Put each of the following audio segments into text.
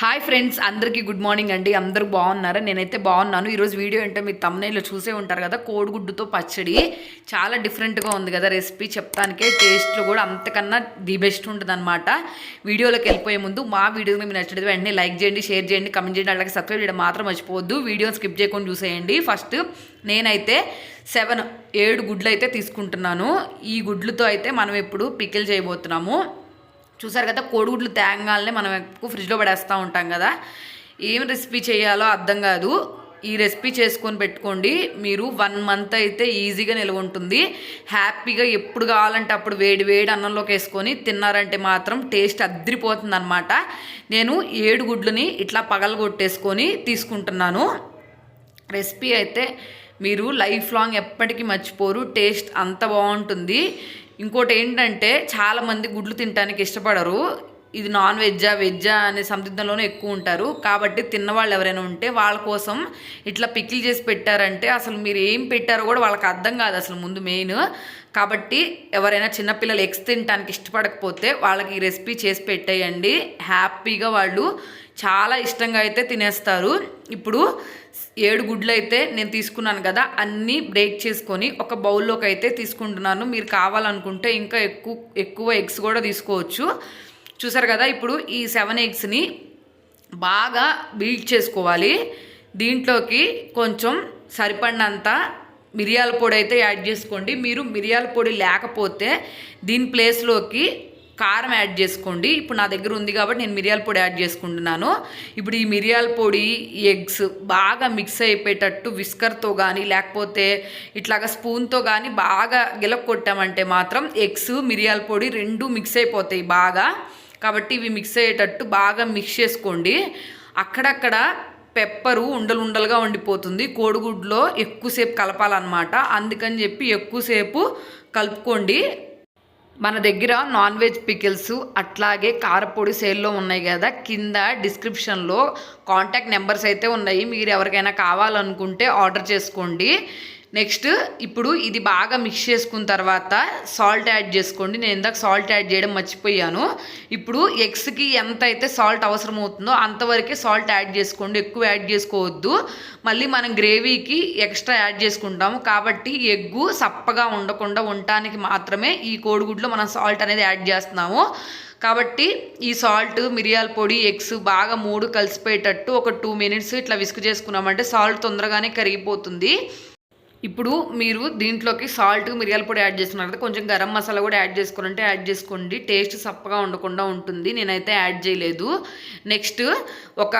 Hi friends అందరికీ good morning అండి. అందరూ బాగున్నారా? నేనైతే బాగున్నాను. ఈరోజు వీడియో ఏంటో మీరు తమ్నైలో చూసే ఉంటారు కదా కోడిగుడ్డుతో పచ్చడి. చాలా డిఫరెంట్గా ఉంది కదా రెసిపీ చెప్తానికే టేస్ట్లో కూడా అంతకన్నా ది బెస్ట్ ఉంటుందన్నమాట. వీడియోలోకి వెళ్ళిపోయే ముందు మా వీడియో మీకు నచ్చినది వెంటనే లైక్ చేయండి షేర్ చేయండి కమెంట్ చేయండి. అలాగే సబ్స్క్రైబ్ చేయడం మాత్రం మర్చిపోవద్దు. వీడియోని స్కిప్ చేయకుండా చూసేయండి. ఫస్ట్ నేనైతే సెవెన్ ఏడు గుడ్లు అయితే తీసుకుంటున్నాను. ఈ గుడ్లతో అయితే మనం ఇప్పుడు పికిల్ చేయబోతున్నాము. చూసారు కదా కోడిగుడ్లు తేంగాలనే మనం ఎక్కువ ఫ్రిడ్జ్లో పడేస్తూ ఉంటాం కదా. ఏం రెసిపీ చేయాలో అర్థం కాదు. ఈ రెసిపీ చేసుకొని పెట్టుకోండి. మీరు వన్ మంత్ అయితే ఈజీగా నిల్వ ఉంటుంది. హ్యాపీగా ఎప్పుడు కావాలంటే అప్పుడు వేడి వేడి అన్నంలోకి వేసుకొని తిన్నారంటే మాత్రం టేస్ట్ అద్దరిపోతుంది అనమాట నేను ఏడు గుడ్లని ఇట్లా పగలగొట్టేసుకొని తీసుకుంటున్నాను. రెసిపీ అయితే మీరు లైఫ్ లాంగ్ ఎప్పటికీ మర్చిపోరు. టేస్ట్ అంత బాగుంటుంది. ఇంకోటి ఏంటంటే చాలామంది గుడ్లు తినడానికి ఇష్టపడరు. ఇది నాన్ వెజ్జా వెజ్జా అనే సందిగ్ధంలోనే ఎక్కువ ఉంటారు. కాబట్టి తిన్నవాళ్ళు ఎవరైనా ఉంటే వాళ్ళ కోసం ఇట్లా పిక్కిల్ చేసి పెట్టారంటే అసలు మీరు ఏం పెట్టారో కూడా వాళ్ళకి అర్థం కాదు అసలు ముందు మెయిన్. కాబట్టి ఎవరైనా చిన్నపిల్లలు ఎగ్స్ తినడానికి ఇష్టపడకపోతే వాళ్ళకి ఈ రెసిపీ చేసి పెట్టేయండి. హ్యాపీగా వాళ్ళు చాలా ఇష్టంగా అయితే తినేస్తారు. ఇప్పుడు ఏడు గుడ్లు అయితే నేను తీసుకున్నాను కదా అన్నీ బ్రేక్ చేసుకొని ఒక బౌల్లోకి అయితే తీసుకుంటున్నాను. మీరు కావాలనుకుంటే ఇంకా ఎక్కువ ఎక్కువ ఎగ్స్ కూడా తీసుకోవచ్చు. చూసారు కదా ఇప్పుడు ఈ సెవెన్ ఎగ్స్ని బాగా బీట్ చేసుకోవాలి. దీంట్లోకి కొంచెం సరిపడినంత మిరియాల పొడి అయితే యాడ్ చేసుకోండి. మీరు మిరియాల పొడి లేకపోతే దీని ప్లేస్లోకి కారం యాడ్ చేసుకోండి. ఇప్పుడు నా దగ్గర ఉంది కాబట్టి నేను మిరియాల పొడి యాడ్ చేసుకుంటున్నాను. ఇప్పుడు ఈ మిరియాల పొడి ఎగ్స్ బాగా మిక్స్ అయిపోయేటట్టు విస్కర్తో కానీ లేకపోతే ఇట్లాగా స్పూన్తో కానీ బాగా గిలక్ కొట్టామంటే మాత్రం ఎగ్స్ మిరియాల పొడి రెండు మిక్స్ అయిపోతాయి బాగా. కాబట్టి ఇవి మిక్స్ అయ్యేటట్టు బాగా మిక్స్ చేసుకోండి. అక్కడక్కడ పెప్పరు ఉండలు ఉండలుగా ఉండిపోతుంది. కోడిగుడ్లో ఎక్కువసేపు కలపాలన్నమాట. అందుకని చెప్పి ఎక్కువసేపు కలుపుకోండి. మన దగ్గర నాన్ వెజ్ పికిల్స్ అట్లాగే కారపొడి సేల్లో ఉన్నాయి కదా కింద డిస్క్రిప్షన్లో కాంటాక్ట్ నెంబర్స్ అయితే ఉన్నాయి. మీరు ఎవరికైనా కావాలనుకుంటే ఆర్డర్ చేసుకోండి. నెక్స్ట్ ఇప్పుడు ఇది బాగా మిక్స్ చేసుకున్న తర్వాత సాల్ట్ యాడ్ చేసుకోండి. నేను ఇందాక సాల్ట్ యాడ్ చేయడం మర్చిపోయాను. ఇప్పుడు ఎగ్స్కి ఎంత అయితే సాల్ట్ అవసరం అవుతుందో అంతవరకే సాల్ట్ యాడ్ చేసుకోండి. ఎక్కువ యాడ్ చేసుకోవద్దు. మళ్ళీ మనం గ్రేవీకి ఎక్స్ట్రా యాడ్ చేసుకుంటాము. కాబట్టి ఎగ్గు సప్పగా ఉండకుండా ఉండటానికి మాత్రమే ఈ కోడిగుడ్లో మనం సాల్ట్ అనేది యాడ్ చేస్తున్నాము. కాబట్టి ఈ సాల్ట్ మిరియాల పొడి ఎగ్స్ బాగా మూడు కలిసిపోయేటట్టు ఒక టూ మినిట్స్ ఇట్లా విసుగు చేసుకున్నామంటే సాల్ట్ తొందరగానే కరిగిపోతుంది. ఇప్పుడు మీరు దీంట్లోకి సాల్ట్ మిరియాల పొడి యాడ్ చేస్తున్నారు కదా కొంచెం గరం మసాలా కూడా యాడ్ చేసుకోవాలంటే యాడ్ చేసుకోండి. టేస్ట్ సప్పగా ఉండకుండా ఉంటుంది. నేనైతే యాడ్ చేయలేదు. నెక్స్ట్ ఒక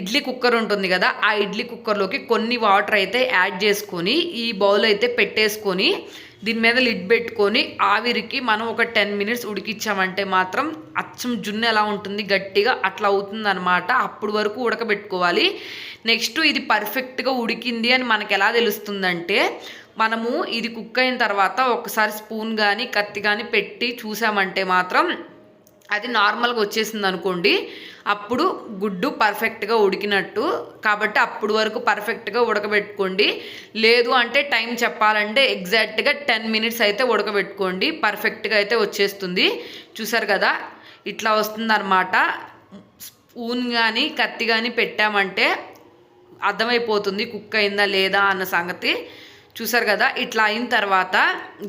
ఇడ్లీ కుక్కర్ ఉంటుంది కదా ఆ ఇడ్లీ కుక్కర్లోకి కొన్ని వాటర్ అయితే యాడ్ చేసుకొని ఈ బౌల్ అయితే పెట్టేసుకొని దీని మీద లిడ్ పెట్టుకొని ఆవిరికి మనం ఒక టెన్ మినిట్స్ ఉడికిచ్చామంటే మాత్రం అచ్చం జున్ను ఎలా ఉంటుంది గట్టిగా అట్లా అవుతుంది అనమాట అప్పుడు వరకు ఉడకబెట్టుకోవాలి. నెక్స్ట్ ఇది పర్ఫెక్ట్గా ఉడికింది అని మనకు ఎలా తెలుస్తుందంటే మనము ఇది కుక్ అయిన తర్వాత ఒకసారి స్పూన్ కానీ కత్తి కానీ పెట్టి చూసామంటే మాత్రం అది నార్మల్గా వచ్చేసింది అనుకోండి అప్పుడు గుడ్డు పర్ఫెక్ట్గా ఉడికినట్టు. కాబట్టి అప్పుడు వరకు పర్ఫెక్ట్గా ఉడకబెట్టుకోండి. లేదు అంటే టైం చెప్పాలంటే ఎగ్జాక్ట్గా టెన్ మినిట్స్ అయితే ఉడకబెట్టుకోండి. పర్ఫెక్ట్గా అయితే వచ్చేస్తుంది. చూసారు కదా? ఇట్లా వస్తుందన్నమాట. స్పూన్ కానీ కత్తి కానీ పెట్టామంటే అర్థమైపోతుంది కుక్ అయిందా లేదా అన్న సంగతి. చూసారు కదా ఇట్లా అయిన తర్వాత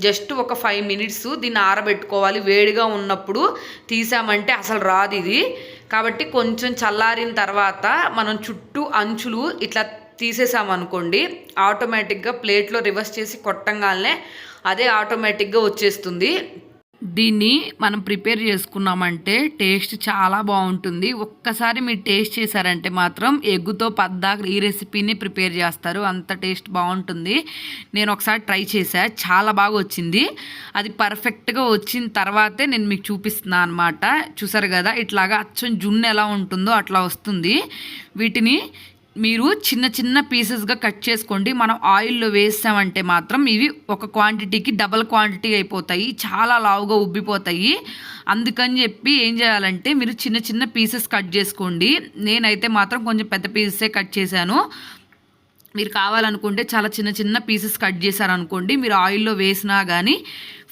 జస్ట్ ఒక ఫైవ్ మినిట్స్ దీన్ని ఆరబెట్టుకోవాలి. వేడిగా ఉన్నప్పుడు తీసామంటే అసలు రాదు ఇది. కాబట్టి కొంచెం చల్లారిన తర్వాత మనం చుట్టూ అంచులు ఇట్లా తీసేసామనుకోండి ఆటోమేటిక్గా ప్లేట్లో రివర్స్ చేసి కొట్టంగానే అదే ఆటోమేటిక్గా వచ్చేస్తుంది. దీన్ని మనం ప్రిపేర్ చేసుకున్నామంటే టేస్ట్ చాలా బాగుంటుంది. ఒక్కసారి మీరు టేస్ట్ చేశారంటే మాత్రం ఎగ్గుతో పద్దాక ఈ రెసిపీని ప్రిపేర్ చేస్తారు. అంత టేస్ట్ బాగుంటుంది. నేను ఒకసారి ట్రై చేశా. చాలా బాగా వచ్చింది. అది పర్ఫెక్ట్గా వచ్చిన తర్వాతే నేను మీకు చూపిస్తున్నాను అనమాట చూసారు కదా? ఇట్లాగా అచ్చం జున్ను ఎలా ఉంటుందో అట్లా వస్తుంది. వీటిని మీరు చిన్న చిన్న పీసెస్గా కట్ చేసుకోండి. మనం ఆయిల్లో వేసామంటే మాత్రం ఇవి ఒక క్వాంటిటీకి డబల్ క్వాంటిటీ అయిపోతాయి. చాలా లావుగా ఉబ్బిపోతాయి. అందుకని చెప్పి ఏం చేయాలంటే మీరు చిన్న చిన్న పీసెస్ కట్ చేసుకోండి. నేనైతే మాత్రం కొంచెం పెద్ద పీసెసే కట్ చేశాను. మీరు కావాలనుకుంటే చాలా చిన్న చిన్న పీసెస్ కట్ చేశారనుకోండి. మీరు ఆయిల్లో వేసినా కానీ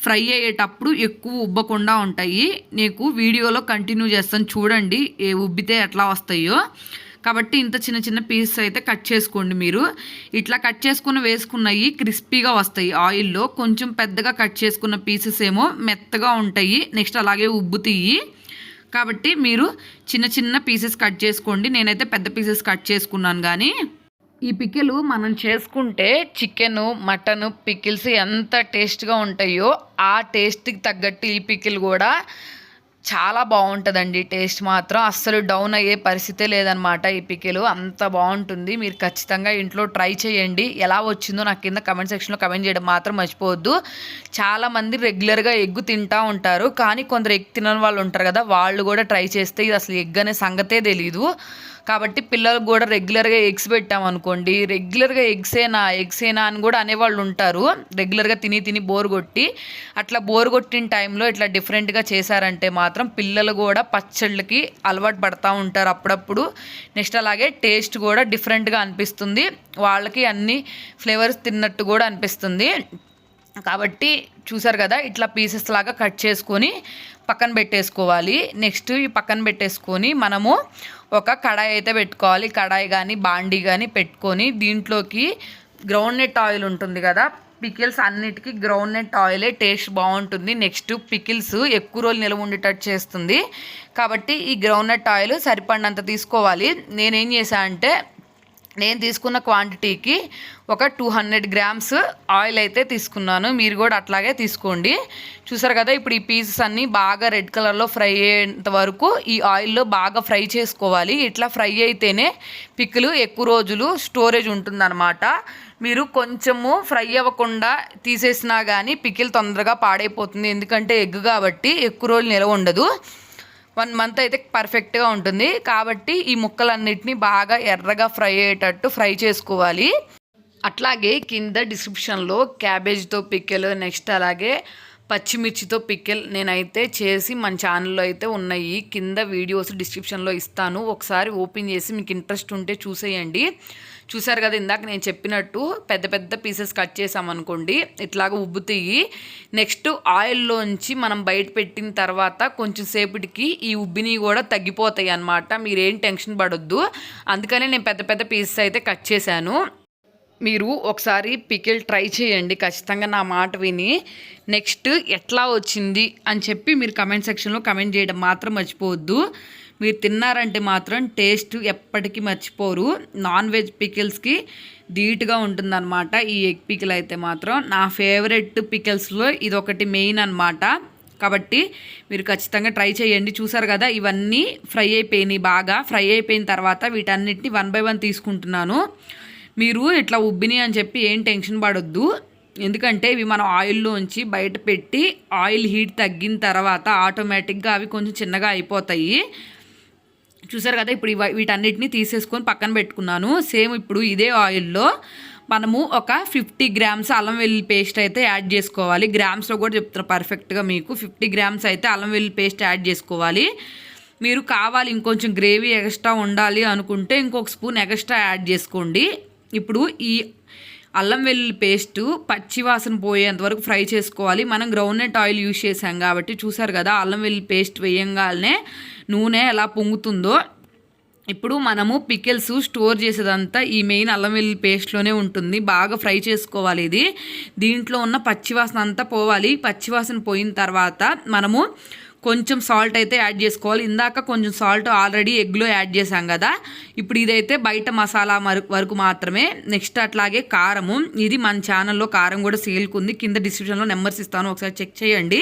ఫ్రై అయ్యేటప్పుడు ఎక్కువ ఉబ్బకుండా ఉంటాయి. నీకు వీడియోలో కంటిన్యూ చేస్తాను. చూడండి ఏ ఉబ్బితే ఎట్లా వస్తాయో. కాబట్టి ఇంత చిన్న చిన్న పీసెస్ అయితే కట్ చేసుకోండి మీరు. ఇట్లా కట్ చేసుకుని వేసుకున్నవి క్రిస్పీగా వస్తాయి. ఆయిల్లో కొంచెం పెద్దగా కట్ చేసుకున్న పీసెస్ ఏమో మెత్తగా ఉంటాయి. నెక్స్ట్ అలాగే ఉబ్బుతాయి. కాబట్టి మీరు చిన్న చిన్న పీసెస్ కట్ చేసుకోండి. నేనైతే పెద్ద పీసెస్ కట్ చేసుకున్నాను కానీ ఈ పికిలు మనం చేసుకుంటే చికెను మటన్ పికిల్స్ ఎంత టేస్ట్గా ఉంటాయో ఆ టేస్ట్కి తగ్గట్టు ఈ పికిల్ కూడా చాలా బాగుంటుందండి. టేస్ట్ మాత్రం అస్సలు డౌన్ అయ్యే పరిస్థితే లేదనమాట ఈ పికిలు. అంత బాగుంటుంది. మీరు ఖచ్చితంగా ఇంట్లో ట్రై చేయండి. ఎలా వచ్చిందో నాకు కింద కమెంట్ సెక్షన్లో కమెంట్ చేయడం మాత్రం మర్చిపోవద్దు. చాలామంది రెగ్యులర్గా ఎగ్గు తింటూ ఉంటారు. కానీ కొందరు ఎగ్ తినని వాళ్ళు ఉంటారు కదా వాళ్ళు కూడా ట్రై చేస్తే ఇది అసలు ఎగ్ అనే సంగతే తెలీదు. కాబట్టి పిల్లలకు కూడా రెగ్యులర్గా ఎగ్స్ పెట్టామనుకోండి రెగ్యులర్గా ఎగ్సేనా ఎగ్సేనా అని కూడా అనేవాళ్ళు ఉంటారు. రెగ్యులర్గా తిని తిని బోర్ కొట్టి అట్లా బోర్ కొట్టిన టైంలో ఇట్లా డిఫరెంట్గా చేశారంటే మాత్రం పిల్లలు కూడా పచ్చళ్ళకి అలవాటు పడతా ఉంటారు అప్పుడప్పుడు. నెక్స్ట్ అలాగే టేస్ట్ కూడా డిఫరెంట్గా అనిపిస్తుంది. వాళ్ళకి అన్ని ఫ్లేవర్స్ తిన్నట్టు కూడా అనిపిస్తుంది. కాబట్టి చూసారు కదా ఇట్లా పీసెస్ లాగా కట్ చేసుకొని పక్కన పెట్టేసుకోవాలి. నెక్స్ట్ ఈ పక్కన పెట్టేసుకొని మనము ఒక కడాయి అయితే పెట్టుకోవాలి. కడాయి కానీ బాండీ కానీ పెట్టుకొని దీంట్లోకి గ్రౌండ్ నెట్ ఆయిల్ ఉంటుంది కదా పికిల్స్ అన్నిటికీ గ్రౌండ్ నెట్ ఆయిలే టేస్ట్ బాగుంటుంది. నెక్స్ట్ పికిల్స్ ఎక్కువ రోజులు నిల్వ ఉండేటట్టు చేస్తుంది. కాబట్టి ఈ గ్రౌండ్ నెట్ ఆయిల్ సరిపడినంత తీసుకోవాలి. నేనేం చేశాను అంటే నేను తీసుకున్న క్వాంటిటీకి ఒక టూ హండ్రెడ్ గ్రామ్స్ ఆయిల్ అయితే తీసుకున్నాను. మీరు కూడా అట్లాగే తీసుకోండి. చూసారు కదా ఇప్పుడు ఈ పీసెస్ అన్నీ బాగా రెడ్ కలర్లో ఫ్రై అయ్యేంత వరకు ఈ ఆయిల్లో బాగా ఫ్రై చేసుకోవాలి. ఇట్లా ఫ్రై అయితేనే పిక్కులు ఎక్కువ రోజులు స్టోరేజ్ ఉంటుందన్నమాట. మీరు కొంచెము ఫ్రై అవ్వకుండా తీసేసినా కానీ పికిల్ తొందరగా పాడైపోతుంది. ఎందుకంటే ఎగ్ కాబట్టి ఎక్కువ రోజులు నిలవ ఉండదు. వన్ మంత్ అయితే పర్ఫెక్ట్గా ఉంటుంది. కాబట్టి ఈ ముక్కలన్నిటిని బాగా ఎర్రగా ఫ్రై అయ్యేటట్టు ఫ్రై చేసుకోవాలి. అట్లాగే కింద డిస్క్రిప్షన్లో క్యాబేజ్తో పిక్కెలు నెక్స్ట్ అలాగే పచ్చిమిర్చితో పిక్కెల్ నేనైతే చేసి మన ఛానల్లో అయితే ఉన్నాయి. కింద వీడియోస్ డిస్క్రిప్షన్లో ఇస్తాను. ఒకసారి ఓపెన్ చేసి మీకు ఇంట్రెస్ట్ ఉంటే చూసేయండి. చూసారు కదా ఇందాక నేను చెప్పినట్టు పెద్ద పెద్ద పీసెస్ కట్ చేసామనుకోండి ఇట్లాగ ఉబ్బుతాయి. నెక్స్ట్ ఆయిల్లోంచి మనం బయట పెట్టిన తర్వాత కొంచెం సేపటికి ఈ ఉబ్బిని కూడా తగ్గిపోతాయి అనమాట మీరేం టెన్షన్ పడొద్దు. అందుకనే నేను పెద్ద పెద్ద పీసెస్ అయితే కట్ చేశాను. మీరు ఒకసారి పికిల్ ట్రై చేయండి. ఖచ్చితంగా నా మాట విని నెక్స్ట్ ఎట్లా వచ్చింది అని చెప్పి మీరు కమెంట్ సెక్షన్లో కమెంట్ చేయడం మాత్రం మర్చిపోవద్దు. మీరు తిన్నారంటే మాత్రం టేస్ట్ ఎప్పటికీ మర్చిపోరు. నాన్ వెజ్ పికిల్స్కి ధీటుగా ఉంటుందన్నమాట. ఈ ఎగ్ పికిల్ అయితే మాత్రం నా ఫేవరెట్ పికిల్స్లో ఇది ఒకటి మెయిన్ అనమాట కాబట్టి మీరు ఖచ్చితంగా ట్రై చేయండి. చూసారు కదా ఇవన్నీ ఫ్రై అయిపోయినాయి బాగా. ఫ్రై అయిపోయిన తర్వాత వీటన్నిటిని వన్ బై వన్ తీసుకుంటున్నాను. మీరు ఇట్లా ఉబ్బిని అని చెప్పి ఏం టెన్షన్ పడొద్దు. ఎందుకంటే ఇవి మనం ఆయిల్లోంచి బయట పెట్టి ఆయిల్ హీట్ తగ్గిన తర్వాత ఆటోమేటిక్గా అవి కొంచెం చిన్నగా అయిపోతాయి. చూసారు కదా ఇప్పుడు వీటన్నిటిని తీసేసుకొని పక్కన పెట్టుకున్నాను. సేమ్ ఇప్పుడు ఇదే ఆయిల్లో మనము ఒక ఫిఫ్టీ గ్రామ్స్ అల్లం వెల్లుల్లి పేస్ట్ అయితే యాడ్ చేసుకోవాలి. గ్రామ్స్లో కూడా చెప్తున్నారు పర్ఫెక్ట్గా మీకు. ఫిఫ్టీ గ్రామ్స్ అయితే అల్లం వెల్లుల్లి పేస్ట్ యాడ్ చేసుకోవాలి. మీరు కావాలి ఇంకొంచెం గ్రేవీ ఎక్స్ట్రా ఉండాలి అనుకుంటే ఇంకొక స్పూన్ ఎక్స్ట్రా యాడ్ చేసుకోండి. ఇప్పుడు ఈ అల్లం వెల్లుల్లి పేస్ట్ పచ్చివాసన పోయేంత వరకు ఫ్రై చేసుకోవాలి. మనం గ్రౌండ్నట్ ఆయిల్ యూజ్ చేసాం కాబట్టి చూసారు కదా అల్లం వెల్లుల్లి పేస్ట్ వేయంగానే నూనె ఎలా పొంగుతుందో. ఇప్పుడు మనము పికిల్స్ స్టోర్ చేసేదంతా ఈ మెయిన్ అల్లం వెల్లుల్లి పేస్ట్లోనే ఉంటుంది. బాగా ఫ్రై చేసుకోవాలి ఇది. దీంట్లో ఉన్న పచ్చివాసన అంతా పోవాలి. పచ్చివాసన పోయిన తర్వాత మనము కొంచెం సాల్ట్ అయితే యాడ్ చేసుకోవాలి. ఇందాక కొంచెం సాల్ట్ ఆల్రెడీ ఎగ్లో యాడ్ చేసాం కదా. ఇప్పుడు ఇదైతే బయట మసాలా వరకు మాత్రమే. నెక్స్ట్ అట్లాగే కారము. ఇది మన ఛానల్లో కారం కూడా సేల్కుంది కింద డిస్క్రిప్షన్లో నెంబర్స్ ఇస్తాను. ఒకసారి చెక్ చేయండి.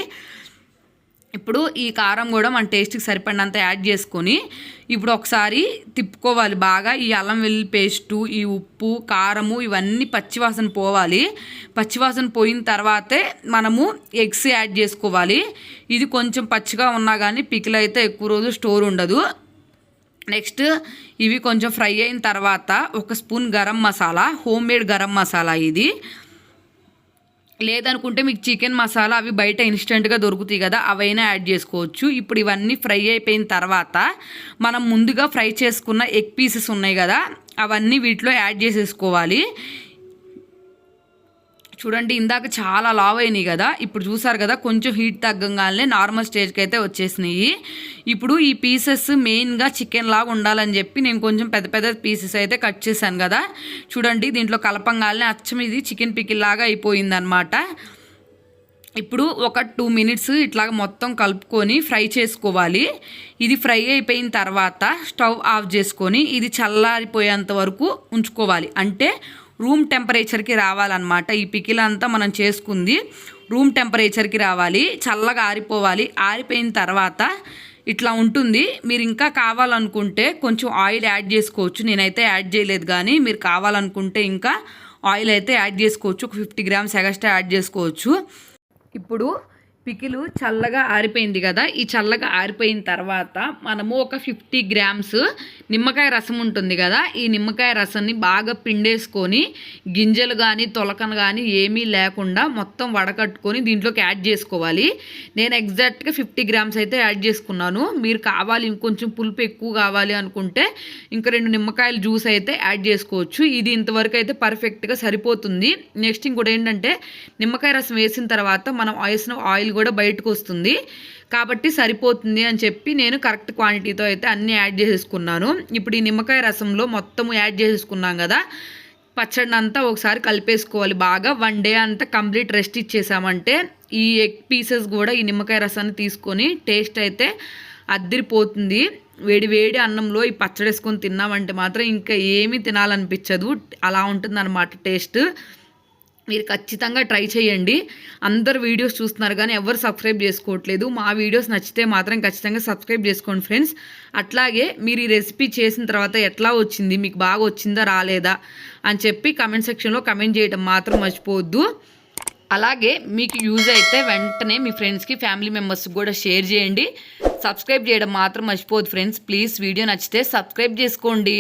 ఇప్పుడు ఈ కారం కూడా మన టేస్ట్కి సరిపడినంత యాడ్ చేసుకొని ఇప్పుడు ఒకసారి తిప్పుకోవాలి బాగా. ఈ అల్లం వెల్లుల్లి పేస్టు ఈ ఉప్పు కారము ఇవన్నీ పచ్చివాసన పోవాలి. పచ్చివాసన పోయిన తర్వాతే మనము ఎగ్స్ యాడ్ చేసుకోవాలి. ఇది కొంచెం పచ్చిగా ఉన్నా కానీ పికిల్ అయితే ఎక్కువ రోజు స్టోర్ ఉండదు. నెక్స్ట్ ఇవి కొంచెం ఫ్రై అయిన తర్వాత ఒక spoon garam masala homemade garam masala ఇది. లేదనుకుంటే మీకు చికెన్ మసాలా అవి బయట ఇన్స్టెంట్గా దొరుకుతాయి కదా అవైనా యాడ్ చేసుకోవచ్చు. ఇప్పుడు ఇవన్నీ ఫ్రై అయిపోయిన తర్వాత మనం ముందుగా ఫ్రై చేసుకున్న ఎగ్ పీసెస్ ఉన్నాయి కదా అవన్నీ వీటిలో యాడ్ చేసేసుకోవాలి. చూడండి ఇందాక చాలా లావ్ అయినాయి కదా. ఇప్పుడు చూసారు కదా కొంచెం హీట్ తగ్గంగానే నార్మల్ స్టేజ్కి అయితే వచ్చేసినాయి. ఇప్పుడు ఈ పీసెస్ మెయిన్గా చికెన్ లాగా ఉండాలని చెప్పి నేను కొంచెం పెద్ద పెద్ద పీసెస్ అయితే కట్ చేశాను కదా. చూడండి దీంట్లో కలపంగానే అచ్చం ఇది చికెన్ పికిల్ లాగా అయిపోయిందనమాట ఇప్పుడు ఒక టూ మినిట్స్ ఇట్లాగ మొత్తం కలుపుకొని ఫ్రై చేసుకోవాలి. ఇది ఫ్రై అయిపోయిన తర్వాత స్టవ్ ఆఫ్ చేసుకొని ఇది చల్లారిపోయేంత వరకు ఉంచుకోవాలి. అంటే రూమ్ టెంపరేచర్కి రావాలన్నమాట. ఈ పికిలంతా మనం చేసుకుంది రూమ్ టెంపరేచర్కి రావాలి. చల్లగా ఆరిపోవాలి. ఆరిపోయిన తర్వాత ఇట్లా ఉంటుంది. మీరు ఇంకా కావాలనుకుంటే కొంచెం ఆయిల్ యాడ్ చేసుకోవచ్చు. నేనైతే యాడ్ చేయలేదు కానీ మీరు కావాలనుకుంటే ఇంకా ఆయిల్ అయితే యాడ్ చేసుకోవచ్చు. ఒక ఫిఫ్టీ గ్రామ్స్ ఎగస్ట్రా యాడ్ చేసుకోవచ్చు. ఇప్పుడు పికిలు చల్లగా ఆరిపోయింది కదా ఈ చల్లగా ఆరిపోయిన తర్వాత మనము ఒక ఫిఫ్టీ గ్రామ్స్ నిమ్మకాయ రసం ఉంటుంది కదా ఈ నిమ్మకాయ రసాన్ని బాగా పిండేసుకొని గింజలు కానీ తొలకను కానీ ఏమీ లేకుండా మొత్తం వడకట్టుకొని దీంట్లోకి యాడ్ చేసుకోవాలి. నేను ఎగ్జాక్ట్గా ఫిఫ్టీ గ్రామ్స్ అయితే యాడ్ చేసుకున్నాను. మీరు కావాలి ఇంకొంచెం పులుపు ఎక్కువ కావాలి అనుకుంటే ఇంకా రెండు నిమ్మకాయల జ్యూస్ అయితే యాడ్ చేసుకోవచ్చు. ఇది ఇంతవరకు అయితే పర్ఫెక్ట్గా సరిపోతుంది. నెక్స్ట్ ఇంకోటి ఏంటంటే నిమ్మకాయ రసం వేసిన తర్వాత మనం వేసిన ఆయిల్ కూడా బయటకు వస్తుంది. కాబట్టి సరిపోతుంది అని చెప్పి నేను కరెక్ట్ క్వాంటిటీతో అయితే అన్నీ యాడ్ చేసేసుకున్నాను. ఇప్పుడు ఈ నిమ్మకాయ రసంలో మొత్తం యాడ్ చేసేసుకున్నాం కదా. పచ్చడిని అంతా ఒకసారి కలిపేసుకోవాలి బాగా. వన్ డే అంతా కంప్లీట్ రెస్ట్ ఇచ్చేసామంటే ఈ ఎగ్ పీసెస్ కూడా ఈ నిమ్మకాయ రసాన్ని తీసుకొని టేస్ట్ అయితే అద్దరిపోతుంది. వేడి వేడి అన్నంలో ఈ పచ్చడి వేసుకొని తిన్నామంటే మాత్రం ఇంకా ఏమీ తినాలనిపించదు. అలా ఉంటుందన్నమాట టేస్ట్. మీరు ఖచ్చితంగా ట్రై చేయండి. అందరు వీడియోస్ చూస్తున్నారు కానీ ఎవరు సబ్స్క్రైబ్ చేసుకోవట్లేదు. మా వీడియోస్ నచ్చితే మాత్రం ఖచ్చితంగా సబ్స్క్రైబ్ చేసుకోండి ఫ్రెండ్స్. అట్లాగే మీరు ఈ రెసిపీ చేసిన తర్వాత ఎట్లా వచ్చింది? మీకు బాగా వచ్చిందా? రాలేదా? అని చెప్పి కమెంట్ సెక్షన్లో కమెంట్ చేయడం మాత్రం మర్చిపోవద్దు. అలాగే మీకు యూజ్ అయితే వెంటనే మీ ఫ్రెండ్స్కి ఫ్యామిలీ మెంబర్స్కి కూడా షేర్ చేయండి. సబ్స్క్రైబ్ చేయడం మాత్రం మర్చిపోవద్దు ఫ్రెండ్స్. ప్లీజ్ వీడియో నచ్చితే సబ్స్క్రైబ్ చేసుకోండి.